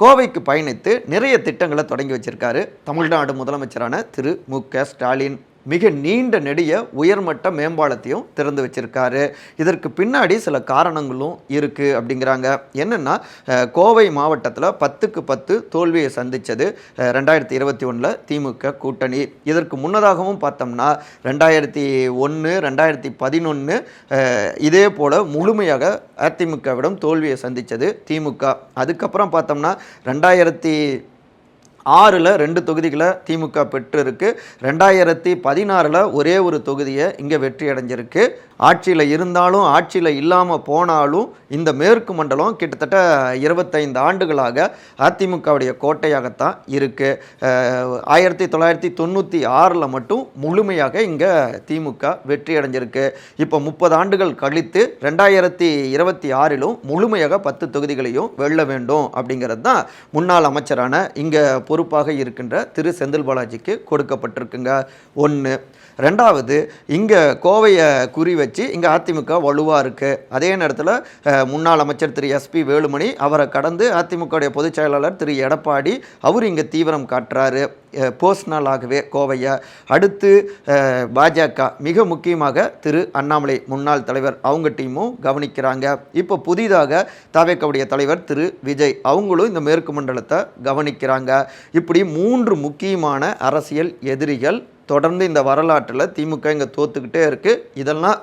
கோவைக்கு பயணித்து நிறைய திட்டங்களை தொடங்கி வச்சிருக்காரு தமிழ்நாடு முதலமைச்சரான திரு மு க ஸ்டாலின். மிக நீண்ட நெடிய உயர்மட்ட மேம்பாலத்தையும் திறந்து வச்சிருக்காரு. இதற்கு பின்னாடி சில காரணங்களும் இருக்குது அப்படிங்கிறாங்க. என்னென்னா கோவை மாவட்டத்தில் பத்துக்கு பத்து தோல்வியை சந்தித்தது ரெண்டாயிரத்தி இருபத்தி ஒன்றில் திமுக கூட்டணி. இதற்கு முன்னதாகவும் பார்த்தோம்னா ரெண்டாயிரத்தி ஒன்று ரெண்டாயிரத்தி பதினொன்று இதே போல் முழுமையாக அதிமுகவிடம் தோல்வியை சந்தித்தது திமுக. அதுக்கப்புறம் பார்த்தோம்னா ரெண்டாயிரத்தி ஆறில் ரெண்டு தொகுதிகளை திமுக பெற்றிருக்கு. ரெண்டாயிரத்தி பதினாறில் ஒரே ஒரு தொகுதியை இங்கே வெற்றி அடைஞ்சிருக்கு. ஆட்சியில் இருந்தாலும் ஆட்சியில் இல்லாமல் போனாலும் இந்த மேற்கு மண்டலம் கிட்டத்தட்ட இருபத்தைந்து ஆண்டுகளாக அதிமுகவுடைய கோட்டையாகத்தான் இருக்குது ஆயிரத்தி தொள்ளாயிரத்தி தொண்ணூற்றி ஆறில் மட்டும் முழுமையாக இங்கே திமுக வெற்றி அடைஞ்சிருக்கு. இப்போ முப்பது ஆண்டுகள் கழித்து ரெண்டாயிரத்தி இருபத்தி ஆறிலும் முழுமையாக பத்து தொகுதிகளையும் வெல்ல வேண்டும் அப்படிங்கிறது தான் முன்னாள் அமைச்சரான இங்கே பொறுப்பாக இருக்கின்ற திரு செந்தில் பாலாஜிக்கு கொடுக்கப்பட்டிருக்குங்க. ஒன்று ரெண்டாவது இங்கே கோவையை குறி வச்சு இங்கே அதிமுக வலுவாக இருக்குது அதே நேரத்தில் முன்னாள் அமைச்சர் திரு எஸ்பி வேலுமணி அவரை கடந்து அதிமுகவுடைய பொதுச் செயலாளர் திரு எடப்பாடி அவர் இங்கே தீவிரம் காட்டுறாரு. பர்சனலாகவே கோவையை. அடுத்து பாஜக மிக முக்கியமாக திரு அண்ணாமலை முன்னாள் தலைவர் அவங்க டீமும் கவனிக்கிறாங்க. இப்போ புதிதாக தாவேக்கவுடைய தலைவர் திரு விஜய் அவங்களும் இந்த மேற்கு மண்டலத்தை கவனிக்கிறாங்க. இப்படி மூன்று முக்கியமான அரசியல் எதிரிகள் தொடர்ந்து இந்த வரலாற்றில் திமுக இங்கே தோத்துக்கிட்டே இருக்குது இதெல்லாம்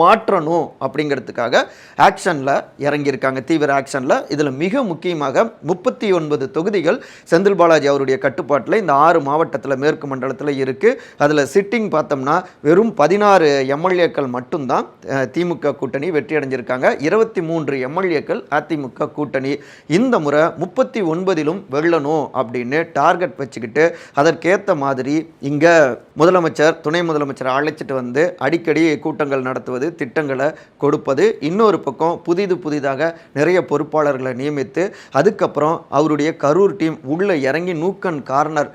மாற்றணும் அப்படிங்கிறதுக்காக ஆக்ஷனில் இறங்கியிருக்காங்க. தீவிர ஆக்ஷனில். இதில் மிக முக்கியமாக முப்பத்தி ஒன்பது தொகுதிகள் செந்தில் பாலாஜி அவருடைய கட்டுப்பாட்டில் இந்த ஆறு மாவட்டத்தில் மேற்கு மண்டலத்தில் இருக்குது அதில் சிட்டிங் பார்த்தோம்னா வெறும் பதினாறு எம்எல்ஏக்கள் மட்டும்தான் திமுக கூட்டணி வெற்றி அடைஞ்சிருக்காங்க. இருபத்தி மூன்று எம்எல்ஏக்கள் அதிமுக கூட்டணி. இந்த முறை முப்பத்தி ஒன்பதிலும் வெல்லணும் அப்படின்னு டார்கெட் வச்சுக்கிட்டு அதற்கேற்ற மாதிரி இங்கே முதலமைச்சர் துணை முதலமைச்சர் அழைச்சிட்டு வந்து அடிக்கடி கூட்டங்கள் நடத்துவது திட்டங்களை கொடுப்பது இன்னொரு பக்கம் புதிது புதிதாக நிறைய பொறுப்பாளர்களை நியமித்து அதுக்கப்புறம் அவருடைய கரூர் டீம் உள்ளே இறங்கி நூக்கன் கார்னர்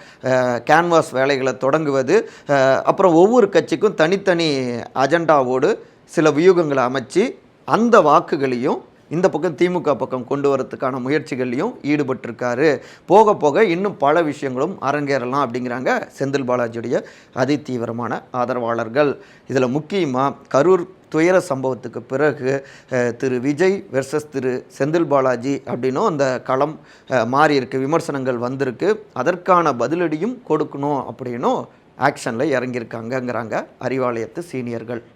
கேன்வாஸ் வேலைகளை தொடங்குவது அப்புறம் ஒவ்வொரு கட்சிக்கும் தனித்தனி அஜெண்டாவோடு சில வியூகங்களை அமைச்சு அந்த வாக்குகளையும் இந்த பக்கம் திமுக பக்கம் கொண்டு வரதுக்கான முயற்சிகள்லையும் ஈடுபட்டிருக்காரு. போக போக இன்னும் பல விஷயங்களும் அரங்கேறலாம் அப்படிங்கிறாங்க செந்தில் பாலாஜியுடைய அதிதீவிரமான ஆதரவாளர்கள். இதில் முக்கியமாக கரூர் துயர சம்பவத்துக்கு பிறகு திரு விஜய் வெர்சஸ் திரு செந்தில் பாலாஜி அப்படின்னும் அந்த களம் மாறியிருக்கு விமர்சனங்கள் வந்திருக்கு. அதற்கான பதிலடியும் கொடுக்கணும் அப்படின்னும் ஆக்ஷனில் இறங்கியிருக்காங்கங்கிறாங்க அறிவாலயத்து சீனியர்கள்.